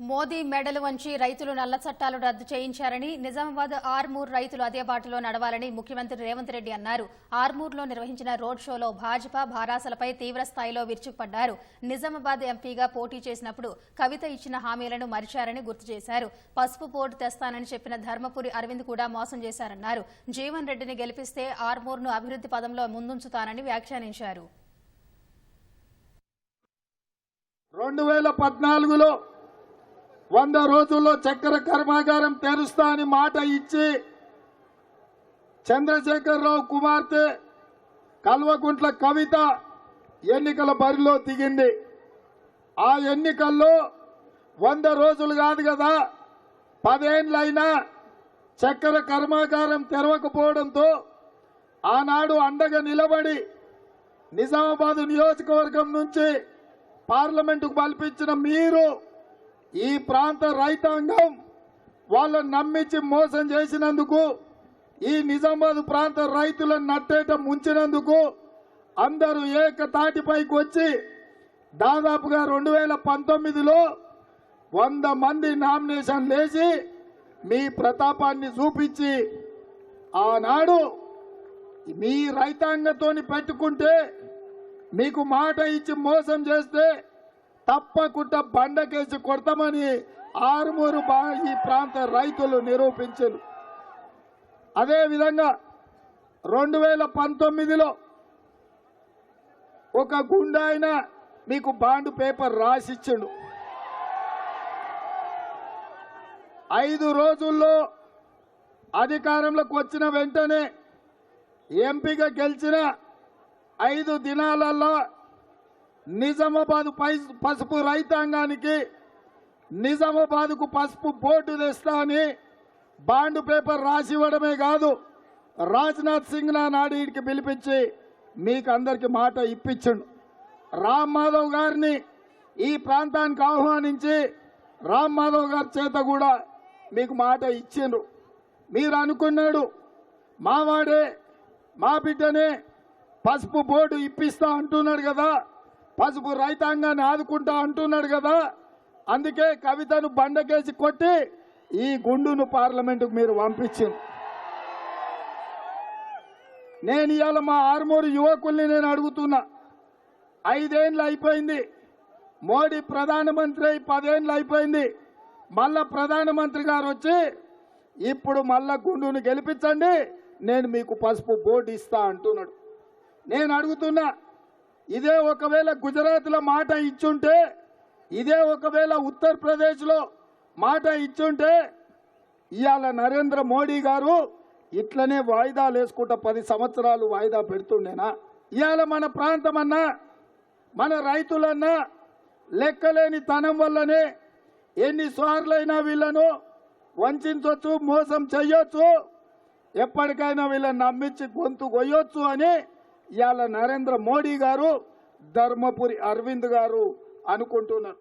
మోదీ మెడలు వంచి రైతులు నల్ల చట్టాలు రద్దు చేయించారని నిజామాబాద్ ఆర్మూర్ రైతులు అదే బాటలో నడవాలని ముఖ్యమంత్రి రేవంత్ రెడ్డి అన్నారు. ఆర్మూర్లో నిర్వహించిన రోడ్ షోలో భాజపా భారాసలపై తీవ్ర స్థాయిలో విరుచుకుపడ్డారు. నిజామాబాద్ ఎంపీగా పోటీ చేసినప్పుడు కవిత ఇచ్చిన హామీలను మరిచారని గుర్తు చేశారు. పసుపు బోర్డు తెస్తానని చెప్పిన ధర్మపురి అరవింద్ కూడా మోసం చేశారన్నారు. జీవన్ రెడ్డిని గెలిపిస్తే ఆర్మూర్ను అభివృద్ధి పదంలో ముందుంచుతానని వ్యాఖ్యానించారు. రెండు వేల పద్నాలుగులో వంద రోజుల్లో చక్కెర కర్మాగారం తెరుస్తా అని మాట ఇచ్చి చంద్రశేఖరరావు కుమార్తె కల్వకుంట్ల కవిత ఎన్నికల బరిలో దిగింది. ఆ ఎన్నికల్లో వంద రోజులు కాదు కదా పదేండ్లైనా చక్కెర కర్మాగారం తెరవకపోవడంతో ఆనాడు అండగా నిలబడి నిజామాబాద్ నియోజకవర్గం నుంచి పార్లమెంటుకు పంపించిన మీరు ఈ ప్రాంత రైతాంగం వాళ్ళని నమ్మించి మోసం చేసినందుకు ఈ నిజామాబాద్ ప్రాంత రైతులను నట్టేట ముంచినందుకు అందరూ ఏకతాటిపైకి వచ్చి దాదాపుగా రెండు వేల పంతొమ్మిదిలో వంద మంది నామినేషన్ లేచి మీ ప్రతాపాన్ని చూపించి ఆనాడు మీ రైతాంగతోని పెట్టుకుంటే మీకు మాట ఇచ్చి మోసం చేస్తే తప్పకుండా బండకేసి కొడతామని ఆరుమూరు ఈ ప్రాంత రైతులు నిరూపించారు. అదేవిధంగా రెండు వేల పంతొమ్మిదిలో ఒక గుండాయన మీకు బాండ్ పేపర్ రాసిచ్చిండు. ఐదు రోజుల్లో అధికారంలోకి వచ్చిన వెంటనే ఎంపీగా గెలిచిన ఐదు దినాలలో నిజామాబాద్ పై- పసుపు రైతాంగానికి నిజామాబాద్కు పసుపు బోర్డు తెస్తా అని బాండ్ పేపర్ రాసి ఇవ్వడమే కాదు రాజ్నాథ్ సింగ్ నా నాడీడికి పిలిపించి మీకు అందరికి మాట ఇప్పించండు. రామ్ మాధవ్ గారిని ఈ ప్రాంతానికి ఆహ్వానించి రామ్ మాధవ్ గారి చేత కూడా మీకు మాట ఇచ్చిండ్రు. మీరు అనుకున్నాడు మావాడే మా బిడ్డనే పసుపు బోర్డు ఇప్పిస్తా అంటున్నాడు కదా పసుపు రైతాంగాన్ని ఆదుకుంటా అంటున్నాడు కదా. అందుకే కవితను బండకేసి కొట్టి ఈ గుండును పార్లమెంటుకు మీరు పంపించింది నేను ఇవాళ మా ఆరుమూరు యువకుల్ని నేను అడుగుతున్నా. ఐదేళ్ళు అయిపోయింది. మోడీ ప్రధానమంత్రి అయి పదేళ్ళు అయిపోయింది. మళ్ళా ప్రధానమంత్రి గారు వచ్చి ఇప్పుడు మళ్ళా గుండును గెలిపించండి. నేను మీకు పసుపు బోర్డు ఇస్తా అంటున్నాడు. నేను అడుగుతున్నా ఇదే ఒకవేళ గుజరాత్లో మాట ఇచ్చుంటే ఇదే ఒకవేళ ఉత్తరప్రదేశ్లో మాట ఇచ్చుంటే ఇవాళ నరేంద్ర మోడీ గారు ఇట్లనే వాయిదాలు వేసుకుంటా పది సంవత్సరాలు వాయిదా పెడుతుండేనా? ఇవాళ మన ప్రాంతం అన్నా మన రైతులన్నా లెక్కలేని తనం వల్లనే ఎన్ని సార్లైనా వీళ్ళను వంచవచ్చు మోసం చెయ్యొచ్చు ఎప్పటికైనా వీళ్ళని నమ్మించి గొంతు కొయ్యొచ్చు అని ఇవాళ నరేంద్ర మోడీ గారు ధర్మపురి అరవింద్ గారు అనుకుంటున్నారు